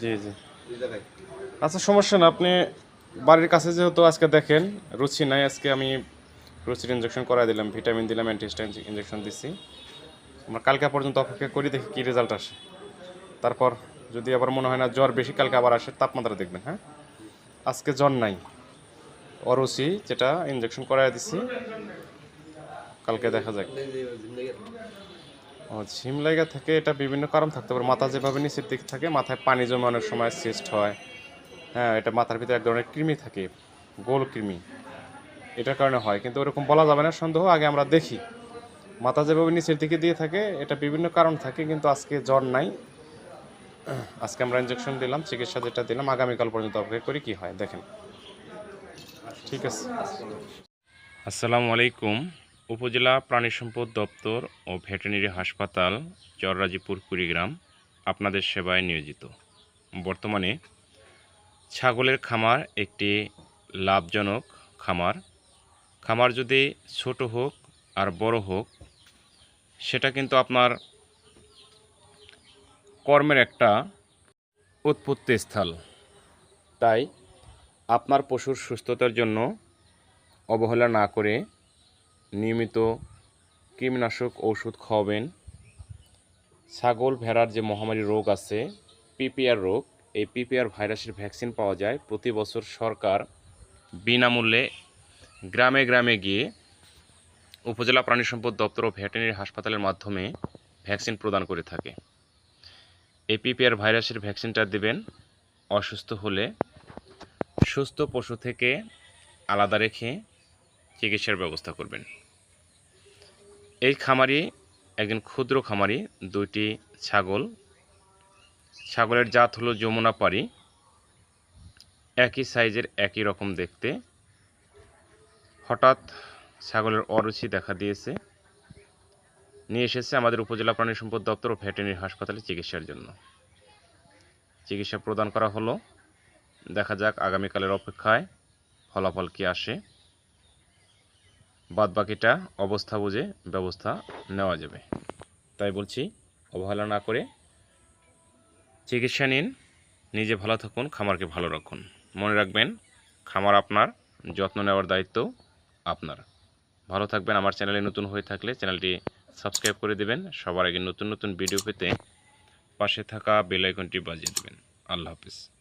জি জি। আচ্ছা সমস্যা না আপনি বাড়ির কাছে যেহেতু আজকে দেখেন রুচি নাই আজকে আমি রুচির ইঞ্জেকশন করাই দিলাম ভিটামিন দিলাম অ্যান্টিস্টাইন ইঞ্জেকশন দিছি। আমরা কালকে পর্যন্ত অপেক্ষা করি দেখি কী রেজাল্ট আসে। তারপর যদি আবার মনে হয় না জ্বর বেশি কালকে আবার আসে তাপমাত্রা দেখবেন হ্যাঁ? আজকে জ্বর নাই। অরুচি যেটা ইঞ্জেকশন করাই দিছি। কালকে দেখা যাক। ঝিম লাগা থেকে, এটা বিভিন্ন কারণ থাকতে পারে। মাথা যেভাবে নিচের দিক থাকে, মাথায় পানি জমে অনেক সময় সিস্ট হয়। হ্যাঁ এটা মাথার ভিতরে এক ধরনের কৃমি থাকে, গোল কৃমি। এটার কারণে হয়, কিন্তু ওরকম বলা যাবে না, সন্দেহ, আগে আমরা দেখি। মাথা যেভাবে নিচের দিকে দিয়ে থাকে, এটা বিভিন্ন কারণ থাকে, কিন্তু আজকে জ্বর নাই। আজকে আমরা ইঞ্জেকশন দিলাম, চিকিৎসা যেটা দিলাম, আগামীকাল পর্যন্ত অপেক্ষা করি কি হয়, দেখেন। ঠিক আছে। আসসালামু আলাইকুম। উপজেলা প্রাণী সম্পদ দপ্তর ও ভেটেরিনারি হাসপাতাল, চররাজিপুর, কুড়িগ্রাম আপনাদের সেবায় নিয়োজিত। বর্তমানে ছাগলের খামার একটি লাভজনক খামার। খামার যদি ছোট হোক আর বড় হোক, সেটা কিন্তু আপনার কর্মের একটা উৎপত্তি স্থল। তাই আপনার পশুর সুস্থতার জন্য অবহেলা না করে নিয়মিত কীটনাশক ওষুধ খাওয়াবেন। ছাগল, ভেড়ার যে মহামারী রোগ আছে, পিপিআর রোগ, এই পিপিআর ভাইরাসের ভ্যাকসিন পাওয়া যায়। প্রতি বছর সরকার বিনামূল্যে গ্রামে গ্রামে গিয়ে উপজেলা প্রাণী সম্পদ দপ্তর ও ভেটেরিনারি হাসপাতালের মাধ্যমে ভ্যাকসিন প্রদান করে থাকে। এই পিপিআর ভাইরাসের ভ্যাকসিনটা দেবেন, অসুস্থ হলে সুস্থ পশু থেকে আলাদা রেখে চিকিৎসার ব্যবস্থা করবেন। এই খামারি, একজন ক্ষুদ্র খামারি, দুইটি ছাগল। ছাগলের জাত হলো যমুনা পারি একই সাইজের, একই রকম দেখতে। হঠাৎ ছাগলের অরুচি দেখা দিয়েছে। নিয়ে এসেছে আমাদের উপজেলা প্রাণী সম্পদ দপ্তর ও ভেটেরিনারি হাসপাতালে চিকিৎসার জন্য। চিকিৎসা প্রদান করা হলো। দেখা যাক আগামীকালের অপেক্ষায় ফলাফল কি আসে। বাদ বাকিটা অবস্থা বুঝে ব্যবস্থা নেওয়া যাবে। তাই বলছি, অবহেলা না করে চিকিৎসা নিন, নিজে ভালো থাকুন, খামারকে ভালো রাখুন। মনে রাখবেন, খামার আপনার, যত্ন নেওয়ার দায়িত্ব আপনার। ভালো থাকবেন, আমার চ্যানেলে নতুন হয়ে থাকলে চ্যানেলটি সাবস্ক্রাইব করে দেবেন, সবার আগে নতুন নতুন ভিডিও পেতে পাশে থাকা বেল আইকনটি বাজিয়ে দেবেন। আল্লাহ হাফিজ।